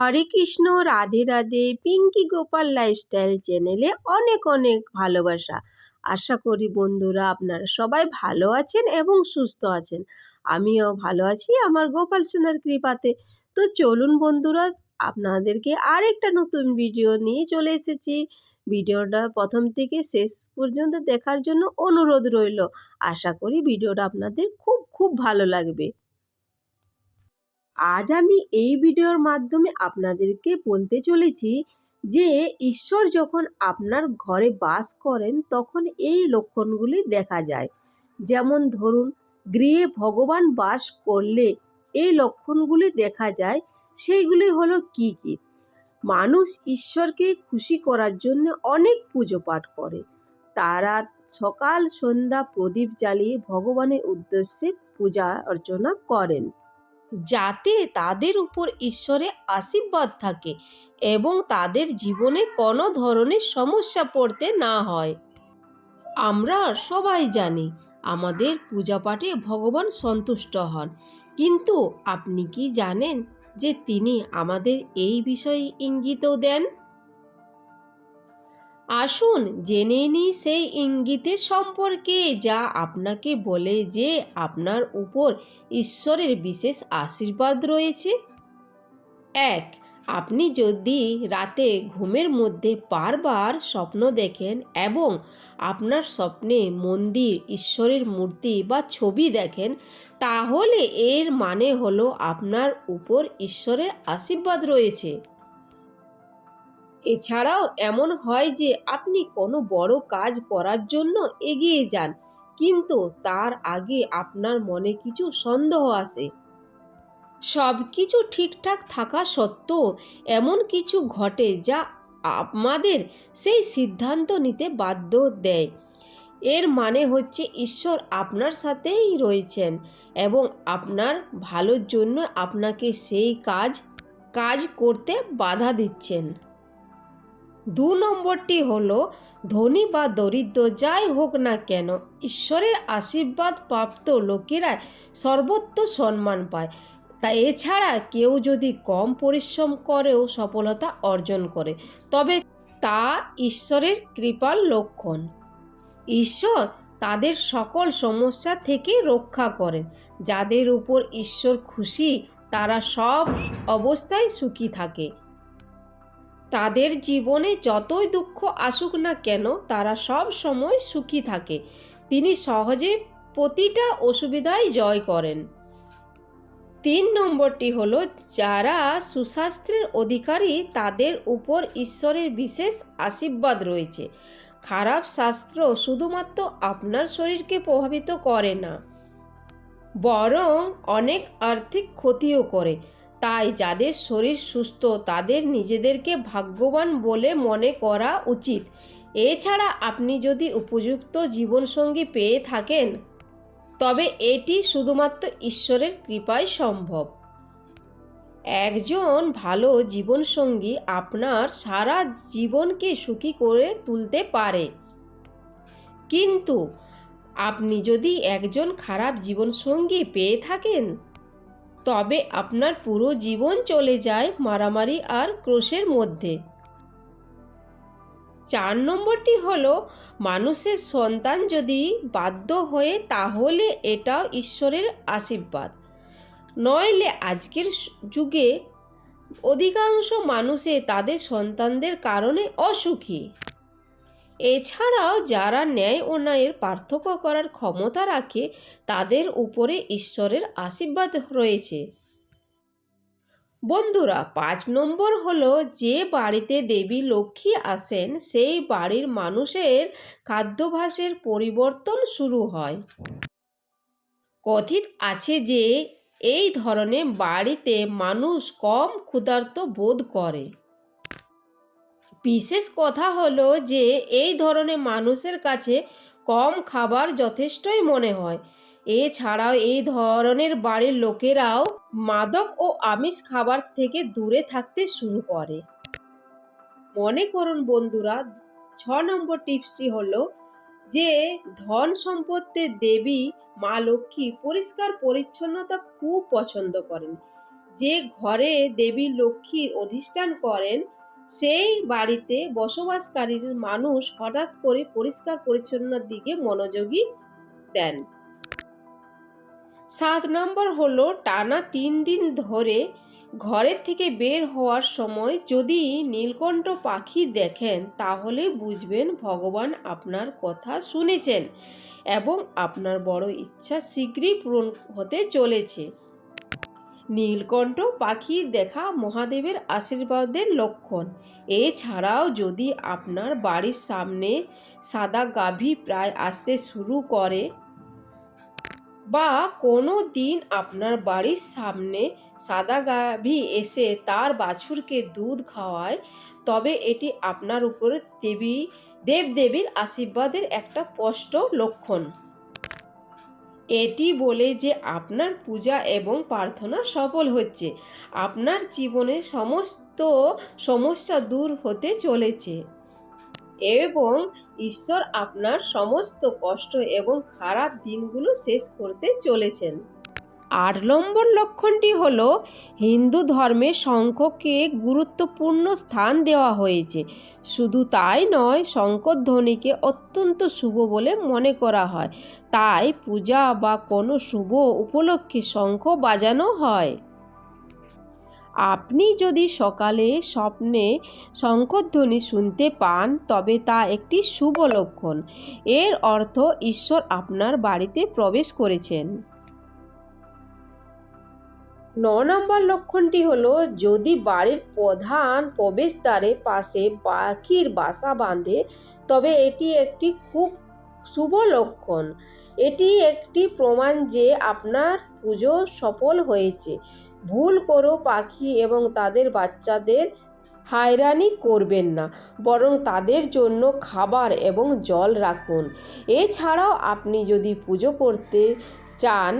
হরে Krishna, Radhe Radhe, Pinki Gopal lifestyle চ্যানেলে অনেক অনেক ভালোবাসা। আশা করি বন্ধুরা আপনারা সবাই ভালো আছেন এবং সুস্থ আছেন। আমিও ভালো আছি, আমার গোপাল সোনার কৃপাতে। তো চলুন বন্ধুরা, আপনাদেরকে আরেকটা নতুন ভিডিও নিয়ে চলে এসেছি। ভিডিওটা প্রথম থেকে শেষ পর্যন্ত দেখার জন্য অনুরোধ রইল। আশা করি ভিডিওটা আপনাদের খুব খুব ভালো লাগবে। আজ আমি এই ভিডিওর মাধ্যমে আপনাদেরকে বলতে চলেছি যে ঈশ্বর যখন আপনার ঘরে বাস করেন, তখন এই লক্ষণগুলি দেখা যায়। যেমন ধরুন, গৃহে ভগবান বাস করলে এই লক্ষণগুলি দেখা যায়। সেইগুলি হলো কি কি? মানুষ ঈশ্বরকে খুশি করার জন্য অনেক পুজো পাঠ করে। তারা সকাল, সন্ধ্যা প্রদীপ জ্বালিয়ে ভগবানের উদ্দেশ্যে পূজা অর্চনা করেন। যাতে তাদের উপর ঈশ্বরে আশীর্বাদ থাকে এবং তাদের জীবনে কোনো ধরনের সমস্যা পড়তে না হয়। আমরা সবাই জানি আমাদের পূজাপাঠে ভগবান সন্তুষ্ট হন। কিন্তু আপনি কি জানেন যে তিনি আমাদের এই বিষয়ে ইঙ্গিতও দেন? আসুন জেনে নিই সেই ইঙ্গিতের সম্পর্কে যা আপনাকে বলে যে আপনার উপর ঈশ্বরের বিশেষ আশীর্বাদ রয়েছে। এক, আপনি যদি রাতে ঘুমের মধ্যে বারবার স্বপ্ন দেখেন এবং আপনার স্বপ্নে মন্দির, ঈশ্বরের মূর্তি বা ছবি দেখেন, তাহলে এর মানে হলো আপনার উপর ঈশ্বরের আশীর্বাদ রয়েছে। এছাড়াও এমন হয় যে আপনি কোনো বড় কাজ করার জন্য এগিয়ে যান, কিন্তু তার আগে আপনার মনে কিছু সন্দেহ আসে। সব কিছু ঠিকঠাক থাকা সত্ত্বেও এমন কিছু ঘটে যা আমাদের সেই সিদ্ধান্ত নিতে বাধ্য দেয়। এর মানে হচ্ছে ঈশ্বর আপনার সাথেই রয়েছেন এবং আপনার ভালোর জন্য আপনাকে সেই কাজ কাজ করতে বাধা দিচ্ছেন। দু নম্বরটি হলো, ধনী বা দরিদ্র যাই হোক না কেন, ঈশ্বরের আশীর্বাদ প্রাপ্ত লোকেরা সর্বত্র সম্মান পায়। তা এছাড়া কেউ যদি কম পরিশ্রম করেও সফলতা অর্জন করে, তবে তা ঈশ্বরের কৃপার লক্ষণ। ঈশ্বর তাদের সকল সমস্যা থেকে রক্ষা করেন। যাদের উপর ঈশ্বর খুশি, তারা সব অবস্থায় সুখী থাকে। তাদের জীবনে যতই দুঃখ আসুক না কেন, তারা সব সময় সুখী থাকে। তিনি সহজে প্রতিটা অসুবিধায় জয় করেন। তিন নম্বরটি হল, যারা সুশাস্ত্রের অধিকারী, তাদের উপর ঈশ্বরের বিশেষ আশীর্বাদ রয়েছে। খারাপ শাস্ত্র শুধুমাত্র আপনার শরীরকে প্রভাবিত করে না, বরং অনেক আর্থিক ক্ষতিও করে। তাই যাদের শরীর সুস্থ, তাদের নিজেদেরকে ভাগ্যবান বলে মনে করা উচিত। এছাড়া আপনি যদি উপযুক্ত জীবনসঙ্গী পেয়ে থাকেন, তবে এটি শুধুমাত্র ঈশ্বরের কৃপায় সম্ভব। একজন ভালো জীবনসঙ্গী আপনার সারা জীবনকে সুখী করে তুলতে পারে। কিন্তু আপনি যদি একজন খারাপ জীবনসঙ্গী পেয়ে থাকেন তবে আপনার পুরো জীবন চলে যায় মারামারি আর ক্রোশের মধ্যে। চার নম্বরটি হলো, মানুষের সন্তান যদি বাধ্য হয়ে, তাহলে এটাও ঈশ্বরের আশীর্বাদ। নইলে আজকের যুগে অধিকাংশ মানুষে তাদের সন্তানদের কারণে অসুখী। এছাড়াও যারা ন্যায় অন্যায়ের পার্থক্য করার ক্ষমতা রাখে, তাদের উপরে ঈশ্বরের আশীর্বাদ রয়েছে। বন্ধুরা, পাঁচ নম্বর হলো যে বাড়িতে দেবী লক্ষ্মী আসেন, সেই বাড়ির মানুষের খাদ্যাভ্যাসের পরিবর্তন শুরু হয়। কথিত আছে যে, এই ধরনের বাড়িতে মানুষ কম ক্ষুধার্ত বোধ করে। বিশেষ কথা হলো যে, এই ধরনের মানুষের কাছে কম খাবার যথেষ্টই মনে হয়। এছাড়াও এই ধরনের বাড়ির লোকেরাও মাদক ও আমিষ খাবার থেকে দূরে থাকতে শুরু করে। মনে করুন বন্ধুরা, ছ নম্বর টিপসটি হলো যে, ধন সম্পত্তির দেবী মা লক্ষ্মী পরিষ্কার পরিচ্ছন্নতা খুব পছন্দ করেন। যে ঘরে দেবী লক্ষ্মীর অধিষ্ঠান করেন সেই বাড়িতে বসবাসকারীর মানুষ হঠাৎ করে পরিষ্কার পরিচ্ছন্নতার দিকে মনোযোগী দেন। সাত নম্বর হলো টানা তিন দিন ধরে ঘরের থেকে বের হওয়ার সময় যদি নীলকণ্ঠ পাখি দেখেন তাহলে বুঝবেন ভগবান আপনার কথা শুনেছেন এবং আপনার বড় ইচ্ছা শীঘ্রই পূরণ হতে চলেছে। নীলকণ্ঠ পাখি দেখা মহাদেবের আশীর্বাদের লক্ষণ। এছাড়াও যদি আপনার বাড়ির সামনে সাদা গাভী প্রায় আসতে শুরু করে বা কোনো দিন আপনার বাড়ির সামনে সাদা গাভী এসে তার বাছুরকে দুধ খাওয়ায়, তবে এটি আপনার উপরে দেবী, দেবদেবীর আশীর্বাদের একটা স্পষ্ট লক্ষণ। এটি বলে যে আপনার পূজা এবং প্রার্থনা সফল হচ্ছে। আপনার জীবনে সমস্ত সমস্যা দূর হতে চলেছে। এবং ঈশ্বর আপনার সমস্ত কষ্ট এবং খারাপ দিনগুলো শেষ করতে চলেছেন। আট নম্বর লক্ষণটি হল, হিন্দু ধর্মে শঙ্খকে গুরুত্বপূর্ণ স্থান দেওয়া হয়েছে। শুধু তাই নয়, শঙ্করধ্বনিকে অত্যন্ত শুভ বলে মনে করা হয়। তাই পূজা বা কোনো শুভ উপলক্ষে শঙ্খ বাজানো হয়। আপনি যদি সকালে স্বপ্নে শঙ্খধ্বনি শুনতে পান, তবে তা একটি শুভ লক্ষণ। এর অর্থ ঈশ্বর আপনার বাড়িতে প্রবেশ করেছেন। ন নম্বর লক্ষণটি হলো, যদি বাড়ির প্রধান প্রবেশদ্বারের পাশে পাখির বাসা বাঁধে, তবে এটি একটি খুব শুভ লক্ষণ। এটি একটি প্রমাণ যে আপনার পুজো সফল হয়েছে। ভুল করো পাখি এবং তাদের বাচ্চাদের হায়রানি করবেন না, বরং তাদের জন্য খাবার এবং জল রাখুন। এছাড়াও আপনি যদি পুজো করতে চান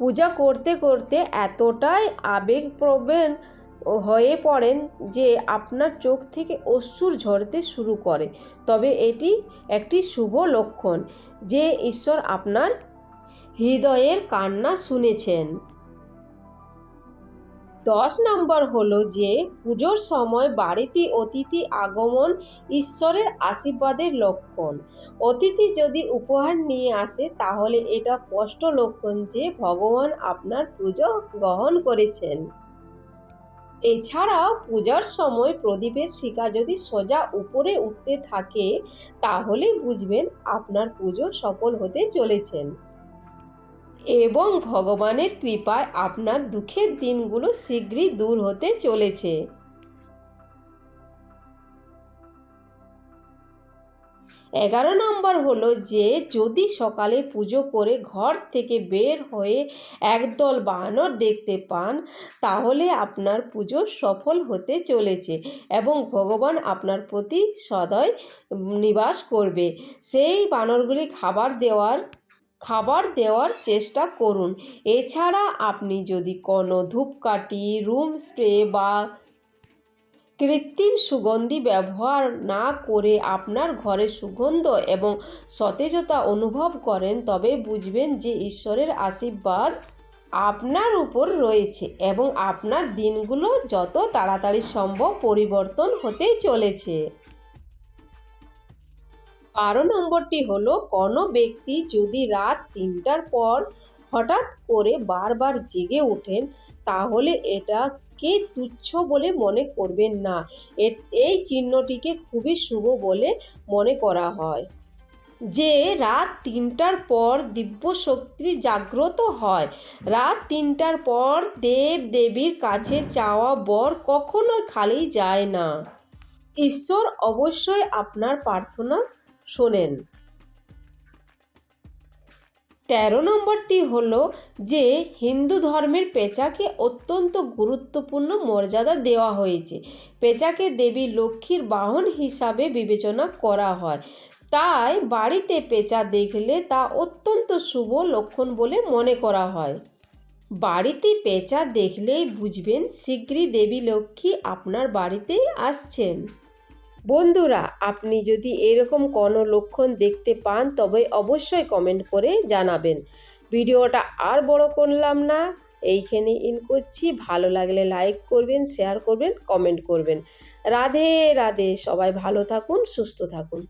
পূজা করতে করতে এতটাই আবেগপ্রবণ হয়ে পড়েন যে আপনার চোখ থেকে অশ্রুর ঝরতে শুরু করে। তবে এটি একটি শুভ লক্ষণ যে ঈশ্বর আপনার হৃদয়ের কান্না শুনেছেন। দশ নম্বর হলো যে, পুজোর সময় বাড়িতে অতিথি আগমন ঈশ্বরের আশীর্বাদের লক্ষণ। অতিথি যদি উপহার নিয়ে আসে, তাহলে এটা স্পষ্ট লক্ষণ যে, ভগবান আপনার পুজো গ্রহণ করেছেন। এছাড়াও পূজার সময় প্রদীপের শিকা যদি সোজা উপরে উঠতে থাকে, তাহলে বুঝবেন আপনার পুজো সফল হতে চলেছেন। এবং ভগবানের কৃপায় আপনার দুঃখের দিনগুলো শীঘ্রই দূর হতে চলেছে। এগারো নম্বর হলো যে, যদি সকালে পুজো করে ঘর থেকে বের হয়ে একদল বানর দেখতে পান, তাহলে আপনার পুজো সফল হতে চলেছে এবং ভগবান আপনার প্রতি সদয় নিবাস করবে। সেই বানরগুলি খাবার দেওয়ার খাবার দেওয়ার চেষ্টা করুন। এছাড়া আপনি যদি কোনো ধূপকাঠি, রুম স্প্রে বা কৃত্রিম সুগন্ধি ব্যবহার না করে আপনার ঘরে সুগন্ধ এবং সতেজতা অনুভব করেন, তবে বুঝবেন যে ঈশ্বরের আশীর্বাদ আপনার উপর রয়েছে এবং আপনার দিনগুলো যত তাড়াতাড়ি সম্ভব পরিবর্তন হতে চলেছে। বারো নম্বরটি হলো, কোনো ব্যক্তি যদি রাত তিনটার পর হঠাৎ করে বারবার জেগে ওঠেন, তাহলে এটা কে তুচ্ছ বলে মনে করবেন না। এই চিহ্নটিকে খুবই শুভ বলে মনে করা হয়। যে রাত তিনটার পর দিব্য শক্তি জাগ্রত হয়, রাত তিনটার পর দেব দেবীর কাছে চাওয়া বর কখনোই খালি যায় না। ঈশ্বর অবশ্যই আপনার প্রার্থনা শোনেন। তেরো নম্বরটি হলো যে হিন্দু ধর্মের পেঁচাকে অত্যন্ত গুরুত্বপূর্ণ মর্যাদা দেওয়া হয়েছে। পেঁচাকে দেবী লক্ষ্মীর বাহন হিসাবে বিবেচনা করা হয়। তাই বাড়িতে পেঁচা দেখলে তা অত্যন্ত শুভ লক্ষণ বলে মনে করা হয়। বাড়িতে পেঁচা দেখলেই বুঝবেন শীঘ্রই দেবী লক্ষ্মী আপনার বাড়িতেই আসছেন। বন্ধুরা, আপনি যদি এরকম কোনো লক্ষণ দেখতে পান, তবে অবশ্যই কমেন্ট করে জানাবেন। ভিডিওটা আর বড় করলাম না এইখানে ইন করছি। ভালো লাগলে লাইক করবেন শেয়ার করবেন কমেন্ট করবেন। রাধে রাধে, সবাই ভালো থাকুন, সুস্থ থাকুন।